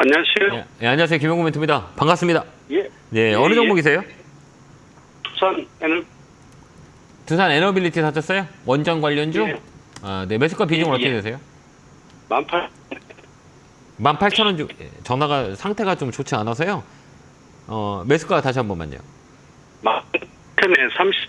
안녕하세요. 예, 예, 안녕하세요. 김용구 멘트입니다. 반갑습니다. 예. 네, 예, 어느 예. 종목이세요? 부산 에너 두산 에너빌리티 사셨어요? 원전 관련주? 예. 아, 네, 매수가 비중은 예, 어떻게 예. 되세요? 만팔 18,000원 주 예, 전화가 상태가 좀 좋지 않아서요. 어, 매수가 다시 한 번만요. 만천에 30.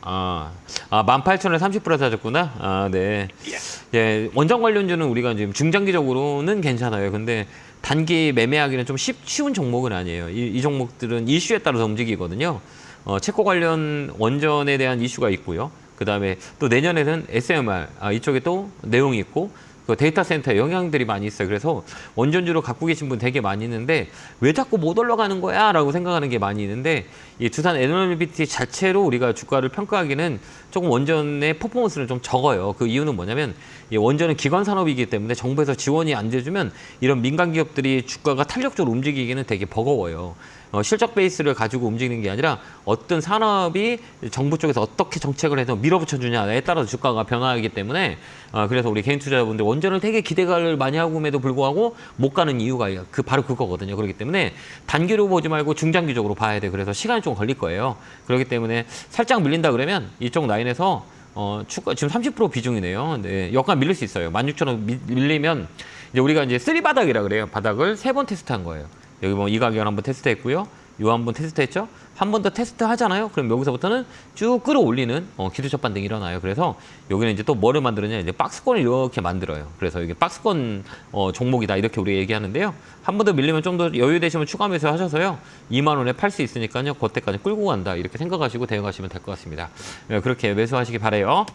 아, 아 18,000원에 30% 사셨구나. 아, 네. 예. 예, 원전 관련주는 우리가 지금 중장기적으로는 괜찮아요. 근데 단기 매매하기는 좀 쉽, 쉬운 종목은 아니에요. 이, 이 종목들은 이슈에 따라서 움직이거든요. 어, 체코 관련 원전에 대한 이슈가 있고요. 그 다음에 또 내년에는 SMR, 아, 이쪽에 또 내용이 있고, 그 데이터 센터에 영향들이 많이 있어요. 그래서 원전주로 갖고 계신 분 되게 많이 있는데 왜 자꾸 못 올라가는 거야? 라고 생각하는 게 많이 있는데 이 두산 에너비티 자체로 우리가 주가를 평가하기는 조금 원전의 퍼포먼스는 좀 적어요. 그 이유는 뭐냐면 이 원전은 기관 산업이기 때문에 정부에서 지원이 안 돼주면 이런 민간 기업들이 주가가 탄력적으로 움직이기는 되게 버거워요. 어, 실적 베이스를 가지고 움직이는 게 아니라 어떤 산업이 정부 쪽에서 어떻게 정책을 해서 밀어붙여 주냐에 따라서 주가가 변화하기 때문에 어, 그래서 우리 개인 투자자분들 원전을 되게 기대를 많이 하고에도 불구하고 못 가는 이유가 그 바로 그거거든요. 그렇기 때문에 단기로 보지 말고 중장기적으로 봐야 돼. 그래서 시간이 좀 걸릴 거예요. 그렇기 때문에 살짝 밀린다 그러면 이쪽 라인에서 어, 추가 지금 30% 비중이네요. 네, 약간 밀릴 수 있어요. 16,000원 밀리면 이제 우리가 이제 쓰리 바닥이라 그래요. 바닥을 세 번 테스트한 거예요. 여기 뭐 이 가격을 한번 테스트했고요. 요 한 번 테스트했죠. 한 번 더 테스트 하잖아요. 그럼 여기서부터는 쭉 끌어올리는 어, 기술적 반등이 일어나요. 그래서 여기는 이제 또 뭐를 만들느냐 이제 박스권을 이렇게 만들어요. 그래서 이게 박스권 어, 종목이다 이렇게 우리 얘기하는데요. 한 번 더 밀리면 좀 더 여유 되시면 추가 매수 하셔서요. 2만 원에 팔 수 있으니까요. 그때까지 끌고 간다 이렇게 생각하시고 대응하시면 될 것 같습니다. 네, 그렇게 매수하시기 바래요.